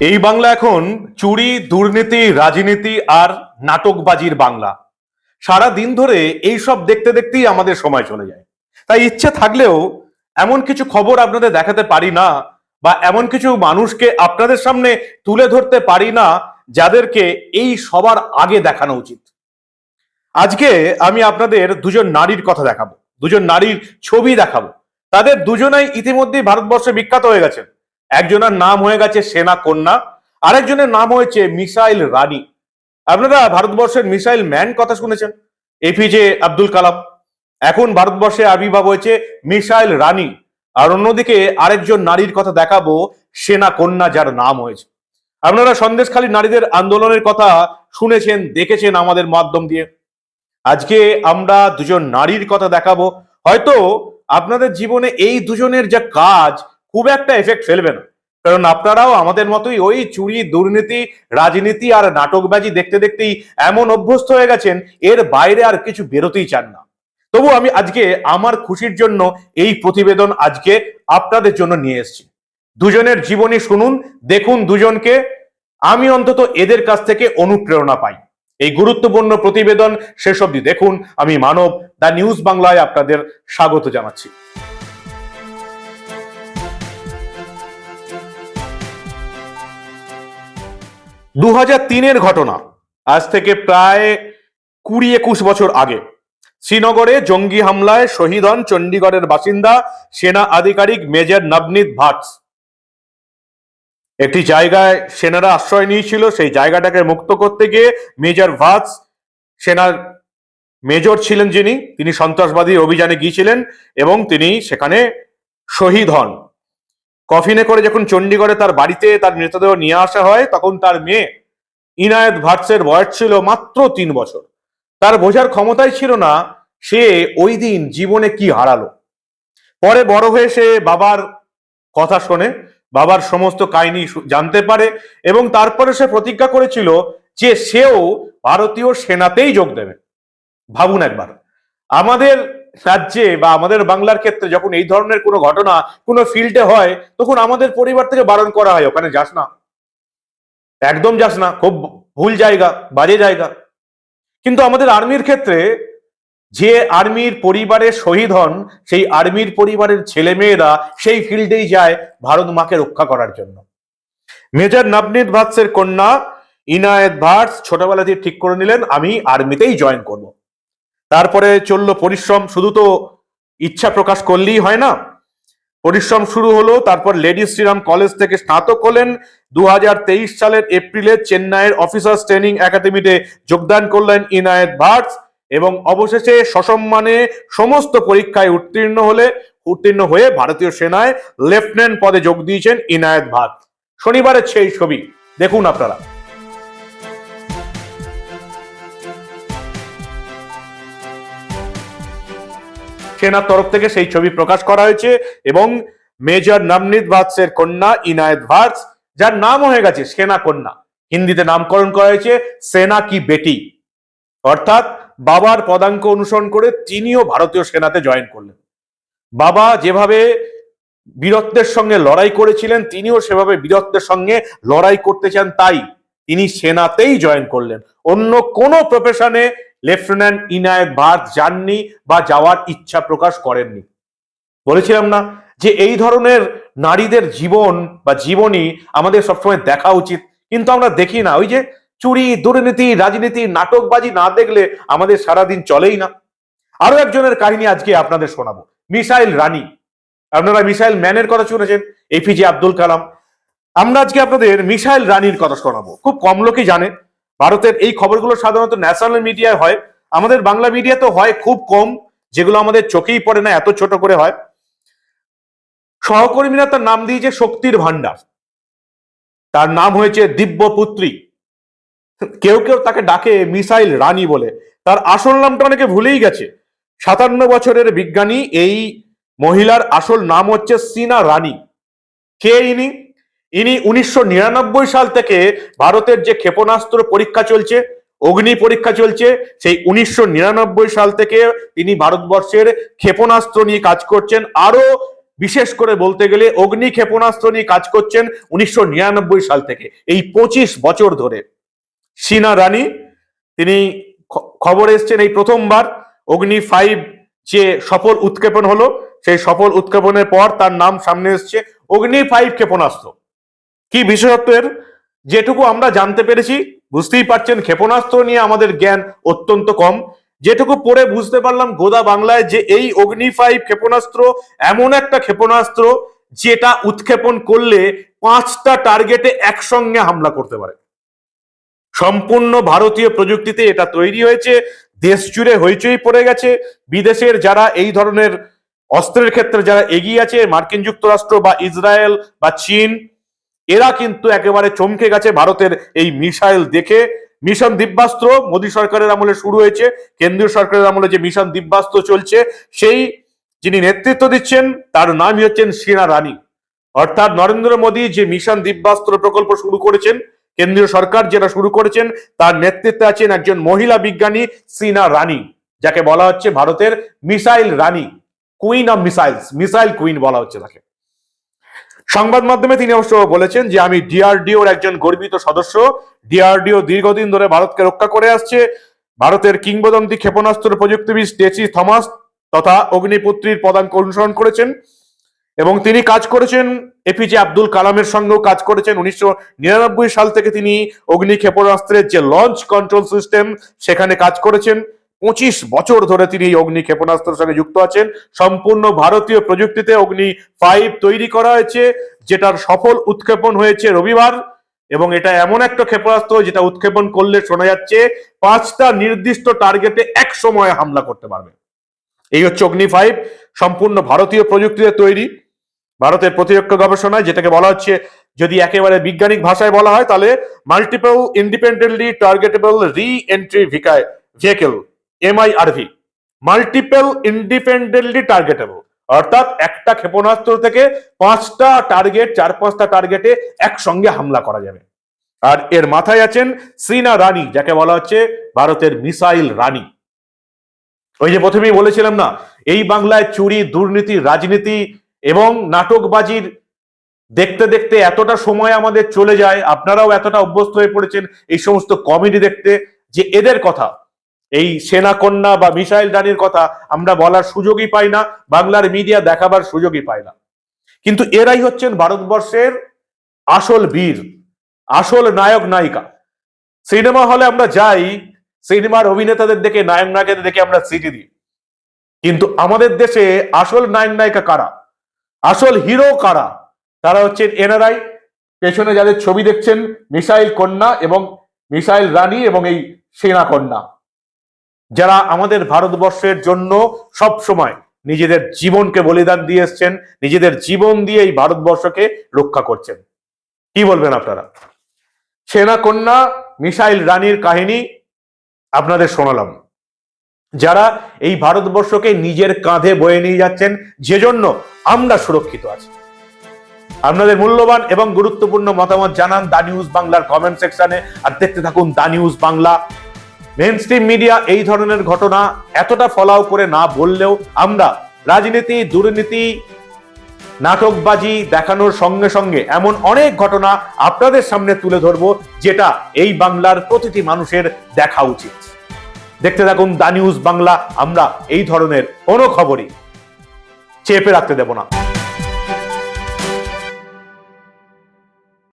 এই বাংলা এখন চুরি, দুর্নীতি, রাজনীতি আর নাটকবাজির বাংলা। সারা দিন ধরে এই সব দেখতে দেখতেই আমাদের সময় চলে যায়। তাই ইচ্ছে থাকলেও এমন কিছু খবর আপনাদের দেখাতে পারি না বা এমন কিছু মানুষকে আপনাদের সামনে তুলে ধরতে পারি না যাদেরকে এই সবার আগে দেখানো উচিত। আজকে আমি আপনাদের দুজন নারীর কথা দেখাবো, দুজন নারীর ছবি দেখাবো। তাদের দুজনাই ইতিমধ্যেই ভারতবর্ষে বিখ্যাত হয়ে গেছেন। একজনের নাম হয়ে গেছে সেনা কন্যা, আরেকজনের নাম হয়েছে মিসাইল রানী। আপনারা ভারতবর্ষের মিসাইল ম্যান কথা শুনেছেন? A P J Abdul Kalam. এখন ভারতবর্ষে আবির্ভাব হয়েছে মিসাইল রানী। আর অন্যদিকে আরেকজন নারীর কথা দেখাবো, সেনা কন্যা যার নাম হয়েছে। আপনারা সন্দেশখালী নারীদের আন্দোলনের কথা শুনেছেন, দেখেছেন আমাদের মাধ্যম দিয়ে। আজকে আমরা দুজন নারীর কথা দেখাবো। হয়তো আপনাদের জীবনে এই দুজনের যা কাজ খুব একটা এফেক্ট ফেলবে না। কারণ আপনারাও আমাদের মতোই ওই চুরি, দুর্নীতি, রাজনীতি আর নাটকবাজি দেখতে দেখতেই এমন অভ্যস্ত হয়ে গেছেন, এর বাইরে আর কিছু বেরোতেই চান না। তবু আমি আজকে আমার খুশির জন্য এই প্রতিবেদন আজকে আপনাদের জন্য নিয়ে এসেছি। দুজনের জীবনী শুনুন, দেখুন দুজনকে। আমি অন্তত এদের কাছ থেকে অনুপ্রেরণা পাই। এই গুরুত্বপূর্ণ প্রতিবেদন শেষ অবধি দেখুন। আমি মানব, দ্য নিউজ বাংলায় আপনাদের স্বাগত জানাচ্ছি। দু তিনের ঘটনা। আজ থেকে প্রায় কুড়ি একুশ বছর আগে। শ্রীনগরে জঙ্গি হামলায় শহীদ হন চণ্ডীগড়ের বাসিন্দা সেনা আধিকারিক মেজর নবনীত ভাটস একটি জায়গায় সেনারা আশ্রয় নিয়েছিল, সেই জায়গাটাকে মুক্ত করতে গিয়ে মেজর ভাটস সেনার মেজর ছিলেন যিনি। তিনি সন্ত্রাসবাদী অভিযানে গিয়েছিলেন এবং তিনি সেখানে শহীদ হন। কফিনে করে যখন চণ্ডীগড়ে তার বাড়িতে তার মৃতদেহ নিয়ে আসা হয়, তখন তার মেয়ে ইনায়েত ভাটসের বয়স ছিল মাত্র তিন বছর। তার বোঝার ক্ষমতাই ছিল না, সে ওই দিন জীবনে কি হারালো। পরে বড় হয়ে সে বাবার কথা শোনে, বাবার সমস্ত কাহিনী জানতে পারে এবং তারপরে সে প্রতিজ্ঞা করেছিল যে সেও ভারতীয় সেনাতেই যোগ দেবে। ভাবুন একবার। আমাদের রাজ্যে বা আমাদের বাংলার ক্ষেত্রে যখন এই ধরনের কোনো ঘটনা, কোনো ফিল্ডে হয়, তখন আমাদের পরিবার থেকে বারণ করা হয়, ওখানে যাস না। একদম যাস না, খুব ভুল জায়গা, বাজে জায়গা। কিন্তু আমাদের আর্মির ক্ষেত্রে যে আর্মির পরিবারে শহীদ হন, সেই আর্মির পরিবারের ছেলে মেয়েরা সেই ফিল্ডেই যায় ভারত মাকে রক্ষা করার জন্য। মেজর নবনীত ভাটসের কন্যা, ইনায়েত ভাটস ছোটবেলাতেই ঠিক করে নিলেন, আমি আর্মিতেই জয়েন করব। তারপরে চলল পরিশ্রম, শুধু তো ইচ্ছা প্রকাশ করলেই হয় না। পরিশ্রম শুরু হলো, তারপর লেডি শ্রীরাম কলেজ থেকে স্নাতক হলেন। দু হাজার তেইশ সালের এপ্রিলে চেন্নাইয়ের অফিসার্স ট্রেনিং একাডেমিতে যোগদান করলেন ইনায়েত ভাটস এবং অবশেষে সসম্মানে সমস্ত পরীক্ষায় উত্তীর্ণ হলে, উত্তীর্ণ হয়ে ভারতীয় সেনায় লেফটেন্যান্ট পদে যোগ দিয়েছেন ইনায়েত ভাট। শনিবারের সেই ছবি, দেখুন আপনারা। সেনার তরফ থেকে সেই ছবি প্রকাশ করা হয়েছে এবং মেজর নবনীত ভাটসের কন্যা ইনায়েত ভাটস যার নাম হয়ে গেছে সেনা কন্যা। হিন্দিতে নামকরণ করা হয়েছে সেনা কি বেটি। অর্থাৎ বাবার পদাঙ্ক অনুসরণ করে তিনিও ভারতীয় সেনাতে জয়েন করলেন। বাবা যেভাবে বীরত্বের সঙ্গে লড়াই করেছিলেন, তিনিও সেভাবে বীরত্বের সঙ্গে লড়াই করতে চান, তাই তিনি সেনাতেই জয়েন করলেন। অন্য কোনো প্রফেশনে লেফটেন্যান্ট ইনায়েত ভাট যাননি বা যাওয়ার ইচ্ছা প্রকাশ করেননি। বলেছিলাম না যে এই ধরনের নারীদের জীবন বা জীবনী আমাদের সবসময় দেখা উচিত, কিন্তু আমরা দেখি না। ওই যে চুরি, দুর্নীতি, রাজনীতি, নাটকবাজি না দেখলে আমাদের সারাদিন চলেই না। আরও একজনের কাহিনী আজকে আপনাদের শোনাবো। মিসাইল রানী। আপনারা মিসাইল ম্যানের কথা শুনেছেন এপিজে আব্দুল কালাম। আমরা আজকে আপনাদের মিসাইল রানীর কথা শোনাবো। খুব কম লোকই জানে। ভারতের এই খবরগুলো সাধারণত ন্যাশনাল মিডিয়ায় হয়। আমাদের বাংলা মিডিয়া তো হয় খুব কম, যেগুলো আমাদের চোখেই পড়ে না, এত ছোট করে হয়। সহকর্মীরা তার নাম দিয়েছে শক্তির ভান্ডার তার নাম হয়েছে দিব্যপুত্রী। কেউ কেউ তাকে ডাকে মিসাইল রানী বলে। তার আসল নামটা অনেকে ভুলেই গেছে। সাতান্ন বছরের বিজ্ঞানী, এই মহিলার আসল নাম হচ্ছে সিনা রানী। কে ইনি? ইনি উনিশশো নিরানব্বই সাল থেকে ভারতের যে ক্ষেপণাস্ত্র পরীক্ষা চলছে, অগ্নি পরীক্ষা চলছে, সেই উনিশশো নিরানব্বই সাল থেকে তিনি ভারতবর্ষের ক্ষেপণাস্ত্র নিয়ে কাজ করছেন। আরও বিশেষ করে বলতে গেলে অগ্নি ক্ষেপণাস্ত্র নিয়ে কাজ করছেন উনিশশো নিরানব্বই সাল থেকে, এই পঁচিশ বছর ধরে। সিনা রানী, তিনি খবর এসছেন এই প্রথমবার, অগ্নি ফাইভ যে সফল উৎক্ষেপণ হলো, সেই সফল উৎক্ষেপণের পর তার নাম সামনে এসছে, অগ্নি ফাইভ ক্ষেপণাস্ত্র। কি বিশেষত্বের? যেটুকু আমরা জানতে পেরেছি, বুঝতেই পারছেন, ক্ষেপণাস্ত্র নিয়ে আমাদের জ্ঞান অত্যন্ত কম। যেটুকু পড়ে বুঝতে পারলাম, গোদা বাংলায় যে এই অগ্নি ফাইভ ক্ষেপণাস্ত্র এমন একটা ক্ষেপণাস্ত্র যেটা উৎক্ষেপণ করলে পাঁচটা টার্গেটে একসঙ্গে হামলা করতে পারে। সম্পূর্ণ ভারতীয় প্রযুক্তিতে এটা তৈরি হয়েছে, দেশ জুড়ে হইচই পড়ে গেছে। বিদেশের যারা এই ধরনের অস্ত্রের ক্ষেত্রে যারা এগিয়ে আছে, মার্কিন যুক্তরাষ্ট্র বা ইসরায়েল বা চীন এরা কিন্তু একেবারে চমকে গেছে ভারতের এই মিসাইল দেখে। মিশন দিব্যাস্ত্র মোদী সরকারের আমলে শুরু হয়েছে। কেন্দ্রীয় সরকারের আমলে যে মিশন দিব্যাস্ত্র চলছে, সেই যিনি নেতৃত্ব দিচ্ছেন, তার নামই হচ্ছেন সিনা রানী। অর্থাৎ নরেন্দ্র মোদী যে মিশন দিব্যাস্ত্র প্রকল্প শুরু করেছেন, কেন্দ্রীয় সরকার যেটা শুরু করেছেন, তার নেতৃত্বে আছেন একজন মহিলা বিজ্ঞানী সিনা রানী, যাকে বলা হচ্ছে ভারতের missile Rani. Queen of missiles, missile queen বলা হচ্ছে তাকে। সংবাদ মাধ্যমে তিনি অবশ্য বলেছেন যে আমি ডিআরডিওর একজন গর্বিত সদস্য। ডিআরডিও দীর্ঘদিন ধরে ভারতকে রক্ষা করে আসছে। ভারতের কিংবদন্তি ক্ষেপণাস্ত্র প্রযুক্তিবিদ স্টেসি থমাস তথা অগ্নিপুত্রীর পদাঙ্ক অনুসরণ করেছেন এবং তিনি কাজ করেছেন। এপিজে আব্দুল কালামের সঙ্গেও কাজ করেছেন। উনিশশো নিরানব্বই সাল থেকে তিনি অগ্নি ক্ষেপণাস্ত্রের যে লঞ্চ কন্ট্রোল সিস্টেম সেখানে কাজ করেছেন। পঁচিশ বছর ধরে তিনি এই অগ্নি ক্ষেপণাস্ত্রের সঙ্গে যুক্ত আছেন। সম্পূর্ণ ভারতীয় প্রযুক্তিতে অগ্নি ফাইভ তৈরি করা হয়েছে, যেটার সফল উৎক্ষেপণ হয়েছে রবিবার, এবং এটা এমন একটা ক্ষেপণাস্ত্র যেটা উৎক্ষেপণ করলে শোনা যাচ্ছে পাঁচটা নির্দিষ্ট টার্গেটে এক সময়ে হামলা করতে পারবে। এই হচ্ছে অগ্নি ফাইভ সম্পূর্ণ ভারতীয় প্রযুক্তিতে তৈরি, ভারতের প্রতিরক্ষা গবেষণায়, যেটাকে বলা হচ্ছে যদি একেবারে বৈজ্ঞানিক ভাষায় বলা হয়, তাহলে multiple independently targetable re entry ভিকায় vehicle MIRV multiple independently targetable অর্থাৎ একটা ক্ষেপণাস্ত্র থেকে পাঁচটা টার্গেট চার পাঁচটা টার্গেটে একসঙ্গে হামলা করা যাবে। আর এর মাথায় আছেন সিনা রানী, যাকে বলা হচ্ছে ভারতের মিসাইল রানী। ওই যে প্রথমেই বলেছিলাম না, এই বাংলায় চুরি, দুর্নীতি, রাজনীতি এবং নাটকবাজির দেখতে দেখতে এতটা সময় আমাদের চলে যায়, আপনারাও এতটা অভ্যস্ত হয়ে পড়েছেন, এই সমস্ত কমেডি দেখতে, যে এদের কথা এই সেনা কন্যা বা মিসাইল রানীর কথা আমরা বলার সুযোগই পাই না, বাংলার মিডিয়া দেখাবার সুযোগই পায় না। কিন্তু এরাই হচ্ছেন ভারতবর্ষের আসল বীর, আসল নায়ক নায়িকা। সিনেমা হলে আমরা যাই, সিনেমার অভিনেতাদের দেখে, নায়ক নায়িকাদের দেখে আমরা সিটি দিই। কিন্তু আমাদের দেশে আসল নায়ক নায়িকা কারা? আসল হিরো কারা? তারা হচ্ছেন এনআরআই। পেছনে যাদের ছবি দেখছেন, মিসাইল কন্যা এবং মিসাইল রানী এবং এই সেনা কন্যা। যারা আমাদের ভারতবর্ষের জন্য সব সময় নিজেদের জীবনকে বলিদান দিয়ে এসছেন, নিজেদের জীবন দিয়ে এই ভারতবর্ষকে রক্ষা করছেন। কি বলবেন আপনারা? সেনা কন্যা মিসাইল রানীর কাহিনী আপনাদের শোনালাম। যারা এই ভারতবর্ষকে নিজের কাঁধে বয়ে নিয়ে যাচ্ছেন যে জন্য আমরা সুরক্ষিত আছি। আপনাদের মূল্যবান এবং গুরুত্বপূর্ণ মতামত জানান দা নিউজ বাংলার কমেন্ট সেকশনে, আর দেখতে থাকুন the news Bangla mainstream media এই ধরনের ঘটনা এতটা ফলাও করে না বললেও আমরা রাজনীতি, দুর্নীতি, নাটকবাজি দেখানোর সঙ্গে সঙ্গে এমন অনেক ঘটনা আপনাদের সামনে তুলে ধরবো যেটা এই বাংলার প্রতিটি মানুষের দেখা উচিত। দেখতে থাকুন দা নিউজ বাংলা, আমরা এই ধরনের কোনো খবরই চেপে রাখতে দেব না।